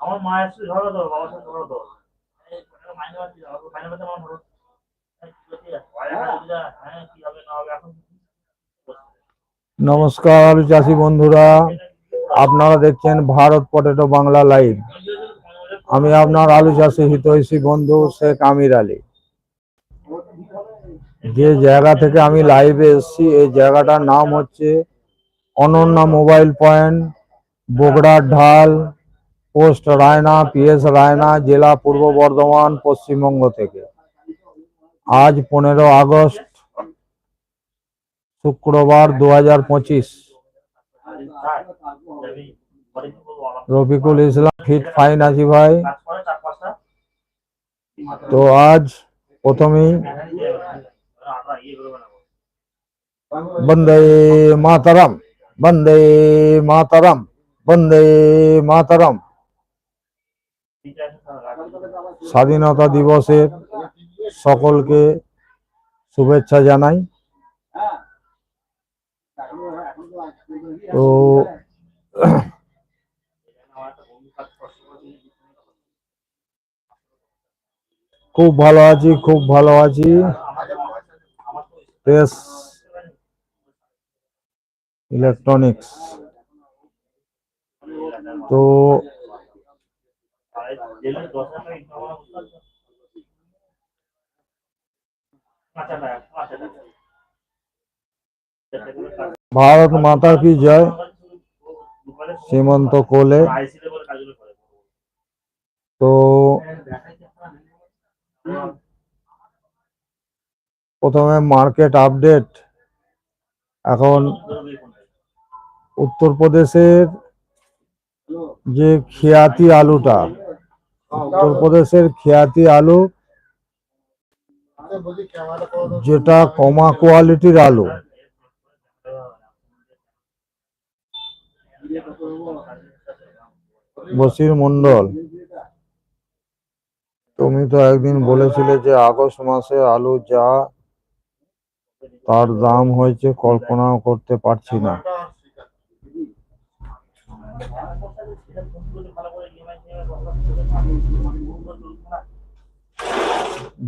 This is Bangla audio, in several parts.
আমরা ঝগড়া মায়ের সাথে ঝগড়া তো বাবার সাথে ঝগড়া তো হ্যাঁ। হবে এখন নমস্কার আলু চাষি বন্ধুরা। আপনারা দেখছেন ভারত পটেটো বাংলা লাইভ। আমি আপনার আলু চাষি হিতৈষী বন্ধু শেখ আমির আলী। যে জায়গা থেকে আমি লাইভে এসেছি, এই জায়গাটার নাম হচ্ছে অনন্যা মোবাইল পয়েন্ট বগড়ার ঢাল, পোস্ট রায়না, পিএস রায়না, জেলা পূর্ব বর্ধমান, পশ্চিমবঙ্গ থেকে। আজ পনেরো আগস্ট, শুক্রবার দু হাজার পঁচিশ। রফিকুল ইসলাম ফিট ফাইন আছি ভাই। তো আজ প্রথমেই আমরা ইয়ে করব না বন্দে মাতারাম বন্দে মাতারাম বন্দে মাতারাম ঠিক আছে তাহলে স্বাধীনতা দিবসের সকলকে শুভেচ্ছা জানাই। তো আমার একটা বন্ধু কাজ কষ্ট করে খুব ভালো আছি, খুব ভালো আছি। আমার তো প্রেস ইলেকট্রনিক্স তো জেলে দশ হাজার টাকা ইনকাম করা বুঝতে পারছ পাঁচ হাজার টাকা পাঁচ হাজার টাকা ভারত মাতা কি জয়? সীমন্ত কোলে। তো প্রথমে মার্কেট আপডেট এখন উত্তরপ্রদেশের যে খেয়াতি আলুটা, উত্তরপ্রদেশের খেয়াতি আলু যেটা কমা কোয়ালিটির আলু। বসির মন্ডল তুমি তো একদিন বলেছিলে যে আগস্ট মাসে আলু যা তার দাম হয়েছে, কল্পনাও করতে পারছি না।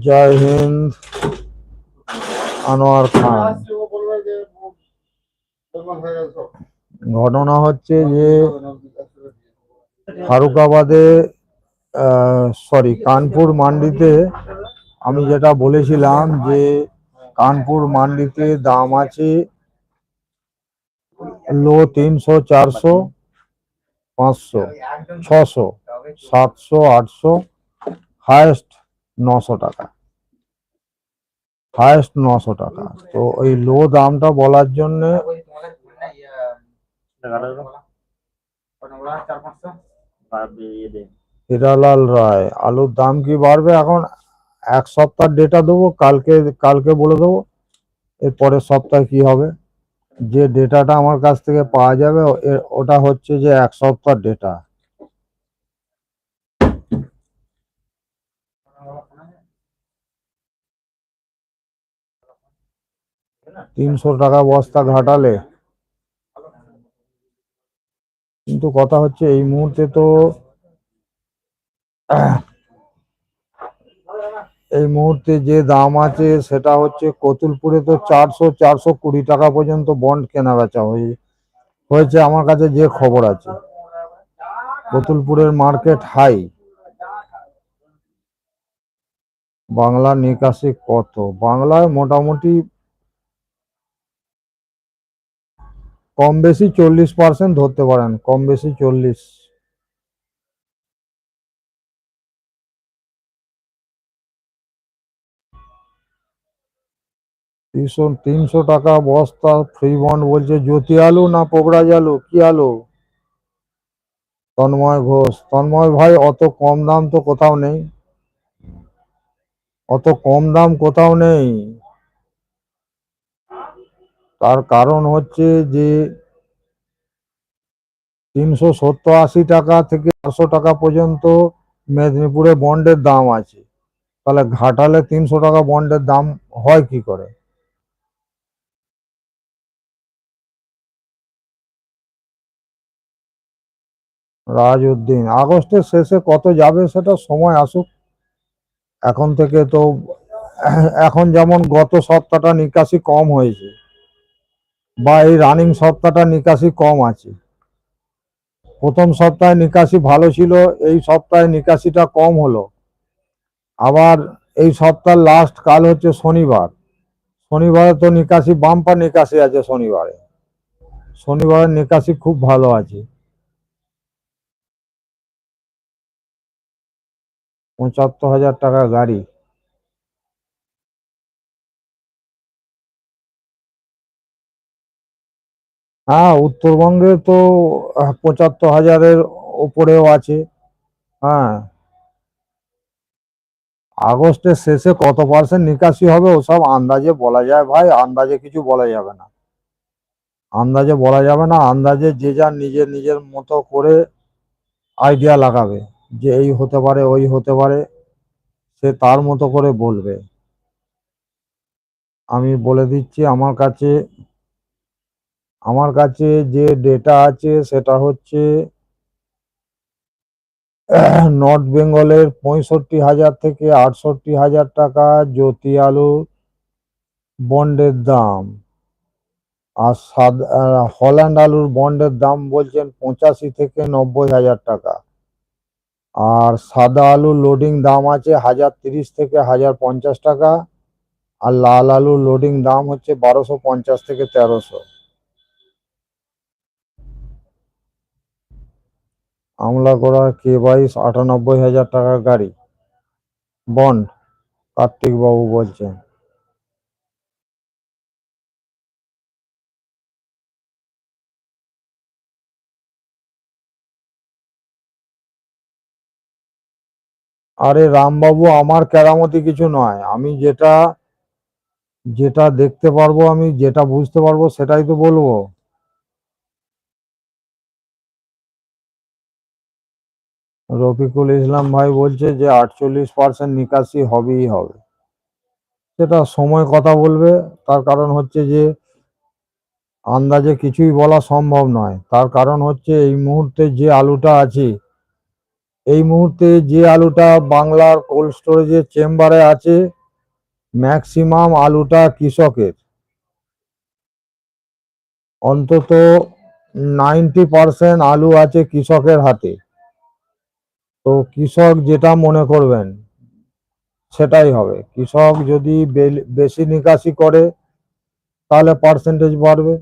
জয় হিন্দ, আনোয়ার খান। ঘটনা হচ্ছে যে ফারুকাবাদে সরি কানপুর মান্ডিতে আমি যেটা বলেছিলাম যে কানপুর মান্ডিতে দাম আছে লো তিনশো, চারশো। পাঁচশো ছশো সাতশো আটশো হায়েস্ট নশো টাকা। হায়েস্ট নশো টাকা। তো ওই লো দামটা বলার জন্যে চার হিরালাল রায় আলুর দাম কি বাড়বে এখন? এক সপ্তাহ ডেটা দেবো কালকে কালকে বলে দেবো। এর পরের সপ্তাহে কি হবে? যে ডেটাটা আমার কাছ থেকে পাওয়া যাবে ওটা হচ্ছে যে এক সপ্তাহ ডেটা তিনশো টাকা বস্তা ঘাটালে। কিন্তু কথা হচ্ছে এই মুহূর্তে তো এই মুহূর্তে যে দাম আছে সেটা হচ্ছে কতুলপুরে তো চারশো চারশো কুড়ি টাকা পর্যন্ত বন্ড কেনা বেচা হয়ে, হয়েছে আমার কাছে যে খবর আছে। কতুলপুরের মার্কেট হাই। বাংলা নিকাশি কত? বাংলায় মোটামুটি কম বেশি চল্লিশ পার্সেন্ট ধরতে পারেন কম বেশি চল্লিশ। তিনশো তিনশো টাকা বস্তা ফ্রি বন্ড বলছে, জ্যোতি আলু না পোকরাজ আলু? কি আলু? তন্ময় ঘোষ। তন্ময় ভাই, অত কম দাম তো কোথাও নেই। অত কম দাম কোথাও নেই। তার কারণ হচ্ছে যে, তিনশো সত্তর আশি টাকা থেকে চারশো টাকা পর্যন্ত মেদিনীপুরে বন্ডের দাম আছে। তাহলে ঘাটালে তিনশো টাকা বন্ডের দাম হয় কি করে? রাজউদ্দিন, আগস্টের শেষে কত যাবে সেটা সময় আসুক। এখন থেকে তো, এখন যেমন গত সপ্তাহটা নিকাশি কম হয়েছে, বা এই রানিং সপ্তাহটা নিকাশি কম আছে। প্রথম সপ্তাহে নিকাশি ভালো ছিল, এই সপ্তাহে নিকাশিটা কম হলো। আবার এই সপ্তাহ লাস্ট কাল হচ্ছে শনিবার। শনিবারে তো নিকাশি, বাম্পার নিকাশি আছে শনিবারে। শনিবারের নিকাশি খুব ভালো আছে। পঁচাত্তর হাজার টাকা গাড়ি। হ্যাঁ উত্তরবঙ্গে তো পঁচাত্তর হাজারের ওপরেও আছে। হ্যাঁ। আগস্টের শেষে কত পার্সেন্ট নিকাশি হবে ওসব আন্দাজে বলা যায় ভাই, আন্দাজে কিছু বলা যাবে না। আন্দাজে বলা যাবে না, আন্দাজে যে যার নিজের নিজের মতো করে আইডিয়া লাগাবে। যে এই হতে পারে, ওই হতে পারে, সে তার মতো করে বলবে। আমি বলে দিচ্ছি, আমার কাছে আমার কাছে যে ডেটা আছে, সেটা হচ্ছে নর্থ বেঙ্গলের পঁয়ষট্টি হাজার থেকে আটষট্টি হাজার টাকা জ্যোতি আলু বন্ডের দাম। আর সাদ হল্যান্ড আলুর বন্ডের দাম বলছেন পঁচাশি থেকে নব্বই হাজার টাকা। আর সাদা আলু লোডিং দাম আছে হাজার তিরিশ থেকে হাজার পঞ্চাশ টাকা। আর লাল আলু লোডিং দাম হচ্ছে বারোশো পঞ্চাশ থেকে তেরোশো। আমলা করা কে বাইশ আটানব্বই হাজার টাকার গাড়ি। বন্ড কার্তিকবাবু বলছেন। আরে রামবাবু, আমার কেরামতি কিছু নয়। আমি যেটা যেটা দেখতে পারব, আমি যেটা বুঝতে পারব, সেটাই তো বলব। রফিকুল ইসলাম ভাই বলছে যে, আটচল্লিশ পার্সেন্ট নিকাশি হবেই হবে। সেটা সময় কথা বলবে। তার কারণ হচ্ছে যে, আন্দাজে কিছুই বলা সম্ভব নয়। তার কারণ হচ্ছে এই মুহূর্তে যে আলুটা আছে এই মুহূর্তে যে আলুটা বাংলার কোল্ড স্টোরেজের চেম্বারে আছে, ম্যাক্সিমাম আলুটা কৃষকের। অন্তত নাইনটি পার্সেন্ট আলু আছে কৃষকের হাতে। তো কৃষক যেটা মনে করবেন, সেটাই হবে। কৃষক যদি বেশি নিকাশি করে, তাহলে পার্সেন্টেজ বাড়বে।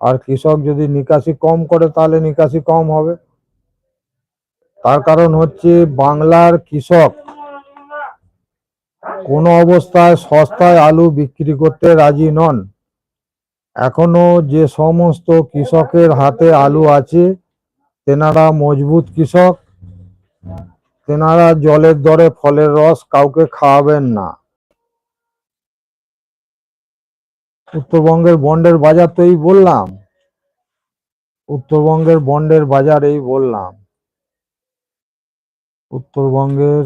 আর কৃষক যদি নিকাশি কম করে, তাহলে নিকাশি কম হবে। তার কারণ হচ্ছে বাংলার কৃষক কোনো অবস্থায় সস্তায় আলু বিক্রি করতে রাজি নন। এখনও যে সমস্ত কৃষকের হাতে আলু আছে, তেনারা মজবুত কৃষক, তেনারা জলের দরে ফলের রস কাউকে খাওয়াবেন না। উত্তরবঙ্গের বন্ডের বাজার তো এই বললাম। উত্তরবঙ্গের বন্ডের বাজার এই বললাম। উত্তরবঙ্গের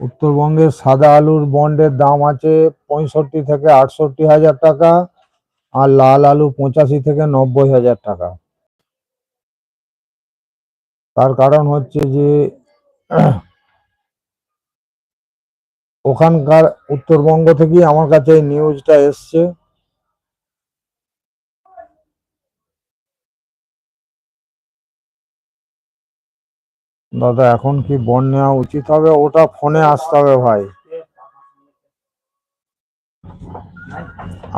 উত্তরবঙ্গের সাদা আলুর বন্ডের দাম আছে পঁয়ষট্টি থেকে আটষট্টি হাজার টাকা আর লাল আলু পঁচাশি থেকে নব্বই হাজার টাকা। তার কারণ হচ্ছে যে ওখানকার উত্তরবঙ্গ থেকেই আমার কাছে এই নিউজটা এসছে। দাদা, এখন কি বন নেওয়া উচিত হবে? ওটা ফোনে আসতে হবে ভাই।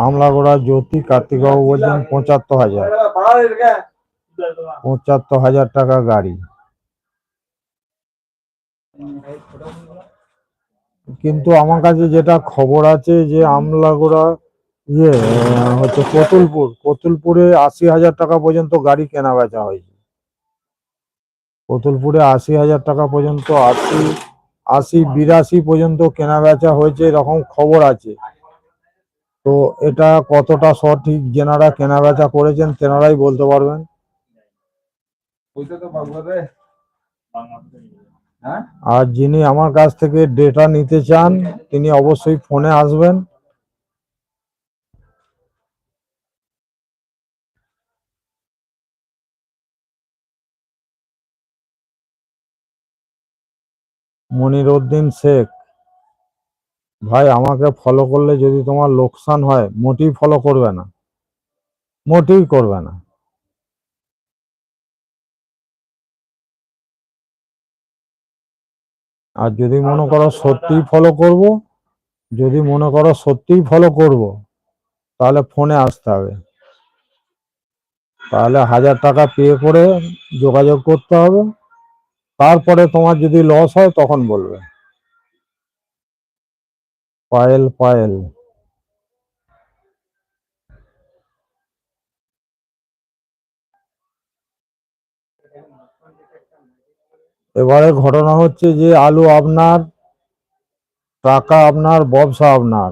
আমলাগোড়া জ্যোতি কার্তিকবাবু বলছেন পঁচাত্তর হাজার। পঁচাত্তর হাজার টাকা গাড়ি। কিন্তু আমার কাছে যেটা খবর আছে যে আমলাগোড়া ইয়ে হচ্ছে কতুলপুর। কতুলপুরে আশি হাজার টাকা পর্যন্ত গাড়ি কেনা বেচা হয়েছে। কতুলপুরে আশি হাজার টাকা পর্যন্ত আশি আশি বিরাশি পর্যন্ত কেনা বেচা হয়েছে এরকম খবর আছে। তো এটা কতটা সঠিক যেনারা কেনা বেচা করেছেন তেনারাই বলতে পারবেন। হ্যাঁ? আর যিনি আমার কাছ থেকে ডেটা নিতে চান তিনি অবশ্যই ফোনে আসবেন। মনির উদ্দিন শেখ। ভাই, আমাকে ফলো করলে যদি তোমার লোকসান হয়, মোটেই ফলো করবে না। মোটেই করবে না। আর যদি মনে করো সত্যিই ফলো করব, যদি মনে করো সত্যিই ফলো করব, তাহলে ফোনে আসতে হবে। তাহলে হাজার টাকা পে করে যোগাযোগ করতে হবে। তারপরে তোমার যদি লস হয়, তখন বলবে। পায়েল পায়েল। এবারে ঘটনা হচ্ছে যে আলু আপনার, টাকা আপনার, ব্যবসা আপনার।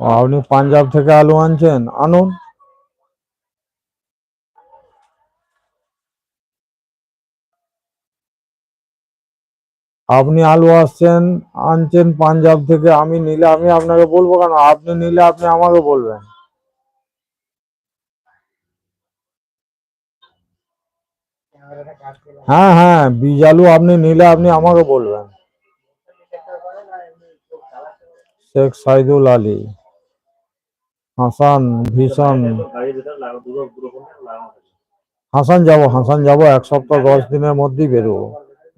আপনি পাঞ্জাব থেকে আলু আনছেন? আনুন। আপনি আলু আসছেন, আনছেন পাঞ্জাব থেকে, আমি নিলে আমি আপনাকে বলব কেন? আপনি নিলে আপনি আমাকে বলবেন। হ্যাঁ হ্যাঁ বীজ আলু আপনি নিলে আপনি আমাকে বলবেন। শেখ সাইদুল আলী। হাসান, ভীষণ। হাসান যাব হাসান যাব, এক সপ্তাহ দশ দিনের মধ্যেই বেরোবো।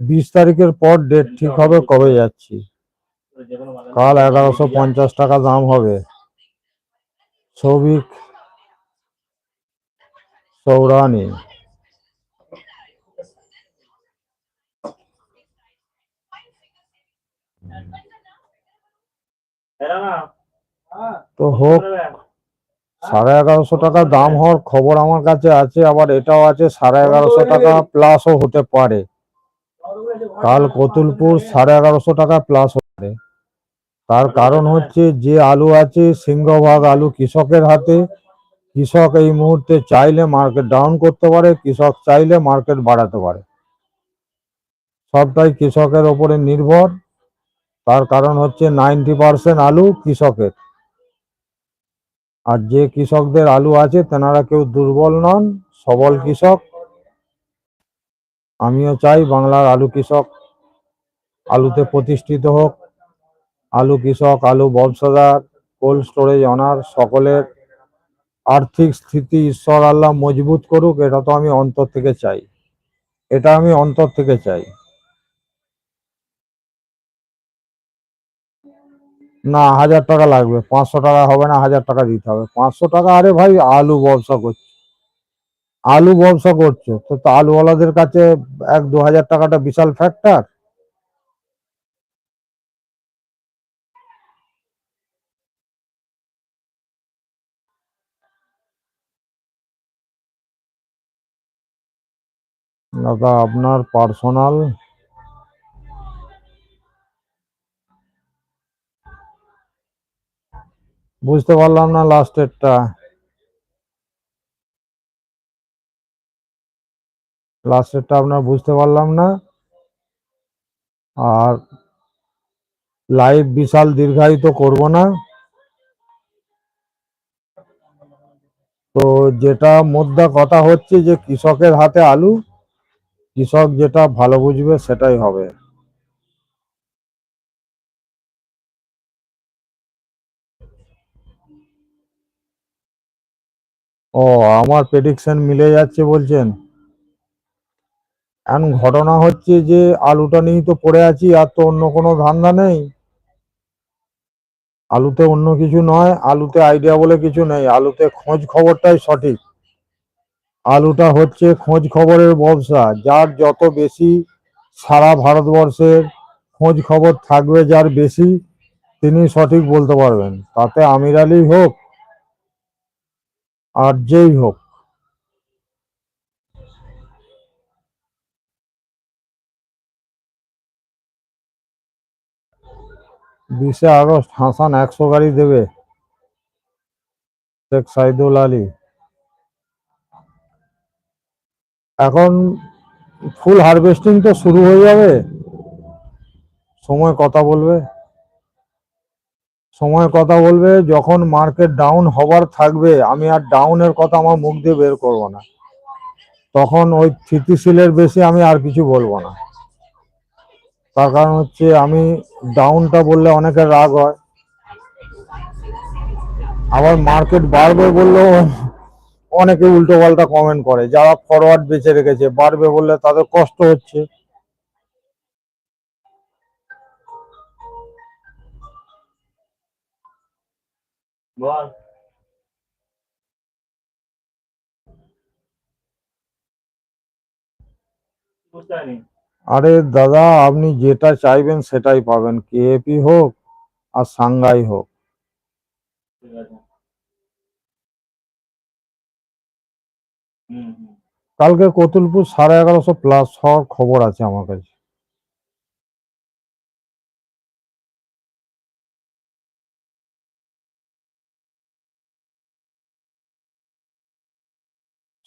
বিশ তারিখের পর ডেট ঠিক হবে, কবে যাচ্ছি? কাল এগারোশো পঞ্চাশ টাকা দাম হবে। সৌভিক সৌরানি তো হোক? সাড়ে এগারোশো টাকা দাম হওয়ার খবর আমার কাছে আছে, আবার এটাও আছে সাড়ে এগারোশো টাকা প্লাসও হতে পারে। কাল কতুলপুর সাড়ে এগারোশো টাকা প্লাস হতে পারে। তার কারণ হচ্ছে যে আলু আছে, সিংহভাগ আলু কৃষকের হাতে। কৃষক এই মুহূর্তে চাইলে মার্কেট ডাউন করতে পারে, কৃষক চাইলে মার্কেট বাড়াতে পারে। সবটাই কৃষকের ওপরে নির্ভর। তার কারণ হচ্ছে নাইনটি পার্সেন্ট আলু কৃষকের। আর যে কৃষকদের আলু আছে, তেনারা কেউ দুর্বল নন, সবল কৃষক। আমিও চাই বাংলার আলু কৃষক আলুতে প্রতিষ্ঠিত হোক। আলু কৃষক, আলু ব্যবসাদার কোল্ড স্টোরেজ অনার সকলের আর্থিক স্থিতি ঈশ্বর আল্লাহ মজবুত করুক, এটা তো আমি অন্তর থেকে চাই। এটা আমি অন্তর থেকে চাই। না, হাজার টাকা লাগবে। পাঁচশো টাকা হবে না, হাজার টাকা দিতে হবে। পাঁচশো টাকা, আরে ভাই, আলু ব্যবসা করছ। আলু ব্যবসা করছ। তো আলুওয়ালাদের কাছে এক দু হাজার টাকাটা বিশাল ফ্যাক্টর দাদা, আপনার পার্সোনাল বুঝতে পারলাম না লাস্টেরটা লাস্টেরটা আপনার বুঝতে পারলাম না। আর লাইভ বিশাল দীর্ঘায়িত করব না। তো যেটা মোদ্দা কথা হচ্ছে যে কৃষকের হাতে আলু, কৃষক যেটা ভালো বুঝবে সেটাই হবে। ও, আমার প্রেডিকশন মিলে যাচ্ছে বলছেন? এখন ঘটনা হচ্ছে যে আলুটা নিয়েই তো পড়ে আছি, আর তো অন্য কোনো ধান্দা নেই। আলুতে অন্য কিছু নয়, আলুতে আইডিয়া বলে কিছু নেই, আলুতে খোঁজ খবরটাই সঠিক। আলুটা হচ্ছে খোঁজ খবরের ব্যবসা, যার যত বেশি সারা ভারতবর্ষের খোঁজ খবর থাকবে যার বেশি, তিনি সঠিক বলতে পারবেন। তাতে আমির আলী হোক আর যেই হোক। বিশে আগস্ট হাসান একশো গাড়ি দেবে। শেখ সাইদুল আলী। এখন ফুল হারভেস্টিং তো শুরু হয়ে যাবে। সময় কথা বলবে। সময় কথা বলবে, যখন মার্কেট ডাউন হবার থাকবে, আমি আর ডাউনের কথা আমার মুখ দিয়ে বের করব না। তখন ওই স্থিতিশীলের বেশি আমি আর কিছু বলব না। তার কারণ হচ্ছে আমি ডাউনটা বললে অনেকের রাগ হয়। আবার মার্কেট বাড়বে বললেও অনেকে উল্টো পাল্টা কমেন্ট করে, যারা ফরওয়ার্ড বেঁচে রেখেছে, বাড়বে বললে তাদের কষ্ট হচ্ছে। বল আরে দাদা আপনি যেটা চাইবেন সেটাই পাবেন। কেএপি হোক আর সাংঘাই হোক। কালকে কতুলপুর সাড়ে এগারোশো প্লাস হওয়ার খবর আছে আমার কাছে।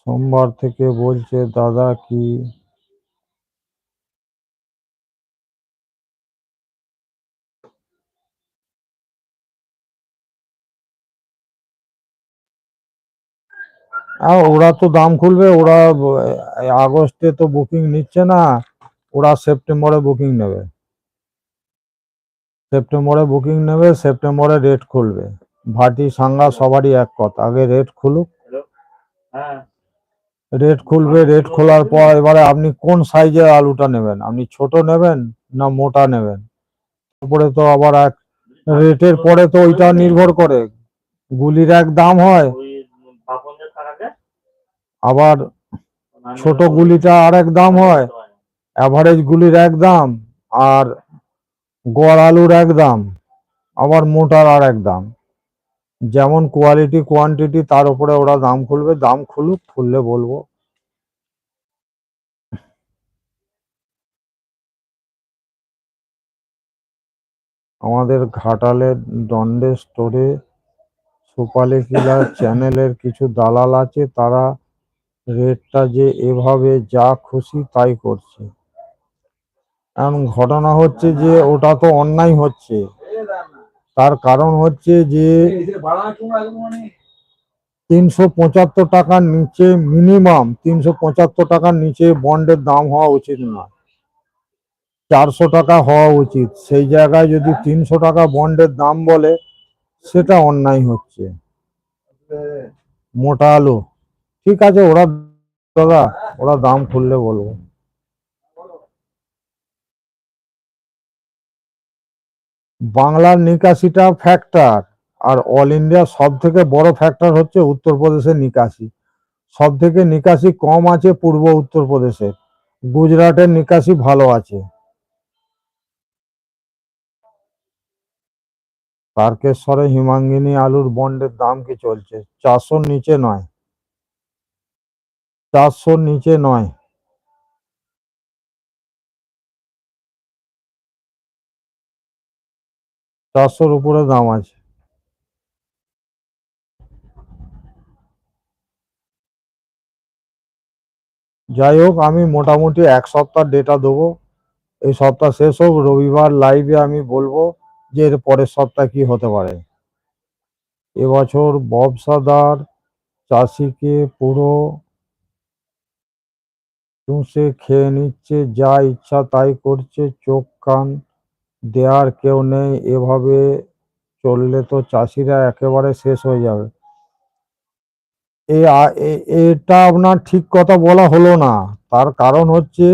সোমবার থেকে বলছে, দাদা, কি ওরা তো দাম খুলবে, ওরা আগস্টে তো বুকিং নিচ্ছে না, ওরা সেপ্টেম্বরে বুকিং নেবে। সেপ্টেম্বরে বুকিং নেবে, সেপ্টেম্বরে রেট খুলবে। ভাটি, সাঙ্গা সবারই এক কথা, আগে রেট খুলুক। হ্যাঁ। রেট খুলবে রেট খোলার পর এবারে আপনি কোন সাইজের আলুটা নেবেন? আপনি ছোট নেবেন না মোটা নেবেন? তারপরে তো আবার এক রেটের পরে তো ওইটা নির্ভর করে। গুলির এক দাম হয়। আবার ছোট গুলিটা আর এক দাম হয়। অ্যাভারেজ গুলির এক দাম আর গড় আলুর এক দাম, আবার মোটার আর এক দাম। যেমন কোয়ালিটি কোয়ান্টিটি তার উপরে ওরা দাম খুলবে। দাম খুলুক, খুললে বলব। আমাদের ঘাটালের দণ্ডে স্টোরে সুপালি কিলার চ্যানেলের কিছু দালাল আছে, তারা রেটটা যে এভাবে যা খুশি তাই করছে। এখন ঘটনা হচ্ছে যে ওটা তো অন্যায় হচ্ছে। তার কারণ হচ্ছে যে তিনশো পঁচাত্তর টাকার নিচে মিনিমাম তিনশো পঁচাত্তর টাকার নিচে বন্ডের দাম হওয়া উচিত না। চারশো টাকা হওয়া উচিত। সেই জায়গায় যদি তিনশো টাকা বন্ডের দাম বলে, সেটা অন্যায় হচ্ছে। মোটা আলু। ঠিক আছে, ওরা দাদা, ওরা দাম খুললে বলব। বাংলার নিকাশিটা ফ্যাক্টর আর অল ইন্ডিয়া সব থেকে বড় ফ্যাক্টর হচ্ছে উত্তরপ্রদেশের নিকাশি। সব থেকে নিকাশি কম আছে পূর্ব উত্তরপ্রদেশের গুজরাটের নিকাশি ভালো আছে। তারকেশ্বরে হিমাঙ্গিনী আলুর বন্ডের দাম কি চলছে? চারশোর নিচে নয়। চারশোর নিচে নয়। চারশোর উপরে দাম আছে। যাই হোক, আমি মোটামুটি এক সপ্তাহ ডেটা দেবো। এই সপ্তাহ শেষ হোক, রবিবার লাইভে আমি বলব। যে এর পরের সপ্তাহ কি হতে পারে? এবছর ব্যবসাদার চাষিকে পুরো চুষে খেয়ে নিচ্ছে, যা ইচ্ছা তাই করছে, চোখ কান দেয়ার কেউ নেই, এভাবে চললে তো চাষিরা একেবারে শেষ হয়ে যাবে। এটা আপনার ঠিক কথা বলা হলো না, তার কারণ হচ্ছে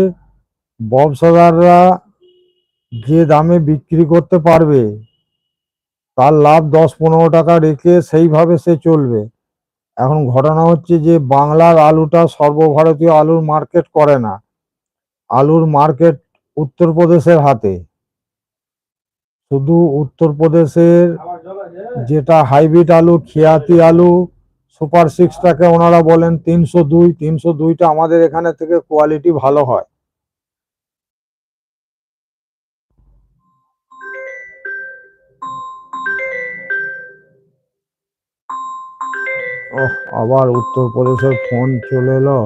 ব্যবসাদাররা যে দামে বিক্রি করতে পারবে, তার লাভ দশ পনেরো টাকা রেখে সেইভাবে সে চলবে। এখন ঘটনা হচ্ছে যে, বাংলার আলুটা সর্বভারতীয় আলুর মার্কেট করে না। আলুর মার্কেট উত্তরপ্রদেশের হাতে। শুধু উত্তরপ্রদেশের যেটা হাইব্রিড আলু, খেয়াতি আলু, সুপার সিক্সটাকে ওনারা বলেন তিনশো দুই, তিনশো দুইটা আমাদের এখানে থেকে কোয়ালিটি ভালো হয়। ওহ আবার উত্তরপ্রদেশের ফোন চলে এলো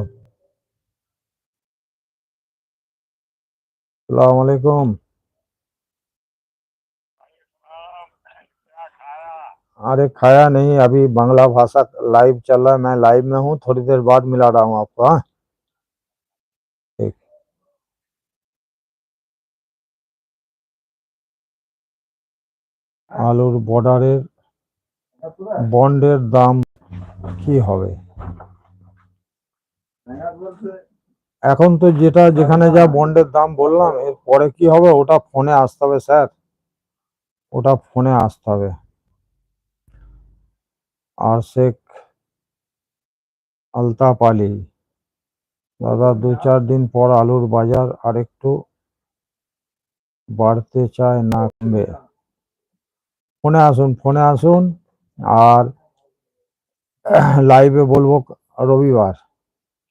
সালাম আলাইকুম अरे खाया नहीं अभी बांग्ला भाषा लाइव चल रहा है मैं लाइव में हूँ थोड़ी देर बाद मिला रहा हूँ आपको हाँ ठीक আলুর বর্ডারের বন্ডের দাম কি হবে? এখন তো যেটা যেখানে যা বন্ডের দাম বললাম এর পরে কি হবে? ওটা ফোনে আসতে হবে স্যার। ওটা ফোনে আসতে হবে। আর শেখ আলতাপ আলী দাদা দু চার দিন পর আলুর বাজার আরেকটু বাড়তে চায় না কমবে। ফোনে আসুন ফোনে আসুন। আর লাইভে বলব রবিবার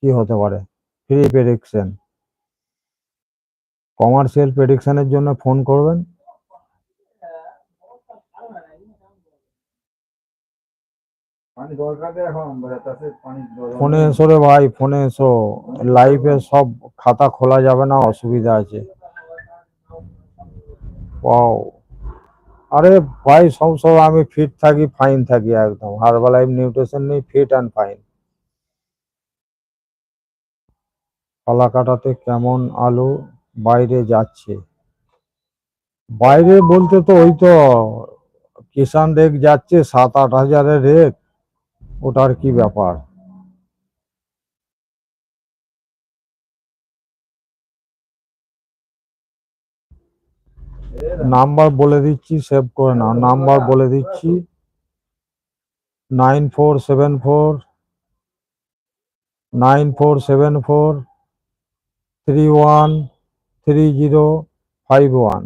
কি হতে পারে? ফ্রি প্রেডিকশন কমার্শিয়াল প্রেডিকশনের জন্য ফোন করবেন। ফোনে এসো রে ভাই ফোনে এসো। লাইভে সব খাতা খোলা যাবে না অসুবিধা আছে। ওয়াও আরে ভাই, সব সময় আমি ফিট থাকি ফাইন থাকি একদম। হার্বাল লাইফ নিউট্রিশন নেই ফিট অ্যান্ড ফাইন কলা কাটাতে কেমন আলু বাইরে যাচ্ছে? বাইরে বলতে তো ওই তো কিষান রেক যাচ্ছে, সাত আট হাজারের রেক ওটার কি ব্যাপার? নাম্বার বলে দিচ্ছি, সেভ করে নাও। নাম্বার বলে দিচ্ছি, nine four seven four, nine four seven four, three one three zero five one.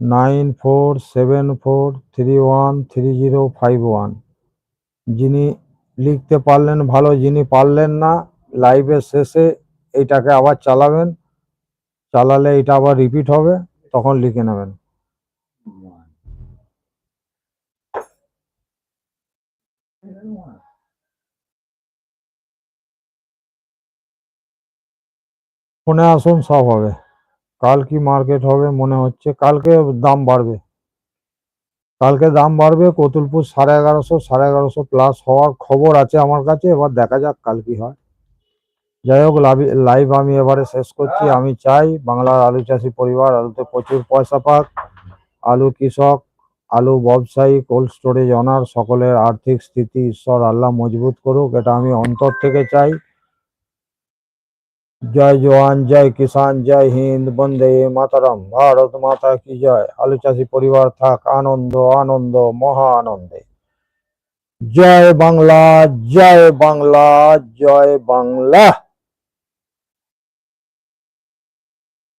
Nine four seven four three one three zero five one. যিনি লিখতে পারলেন ভালো, যিনি পারলেন না, লাইভের শেষে এইটাকে আবার চালাবেন। চালালে এটা আবার রিপিট হবে, তখন লিখে নেবেন। ফোনে আসুন, সব হবে। কাল কি মার্কেট হবে মনে হচ্ছে। কালকে দাম বাড়বে। কালকে দাম বাড়বে, কতুলপুর সাড়ে এগারোশো সাড়ে এগারোশো প্লাস হওয়ার খবর আছে আমার কাছে। এবার দেখা যাক কাল কি হয়। যাই হোক লাইভ আমি এবারে শেষ করছি। আমি চাই বাংলার আলু চাষি পরিবার আলুতে প্রচুর পয়সা পাক। আলু কৃষক আলু ব্যবসায়ী কোল্ড স্টোরেজ অনার সকলের আর্থিক স্থিতি ঈশ্বর আল্লাহ মজবুত করুক এটা আমি অন্তর থেকে চাই। জয় জওয়ান জয় কিষান জয় হিন্দ বন্দে মাতারাম। ভারত মাতা কি জয়? আলু চাষি পরিবার থাক আনন্দ আনন্দ মহা আনন্দে। জয় বাংলা জয় বাংলা জয় বাংলা।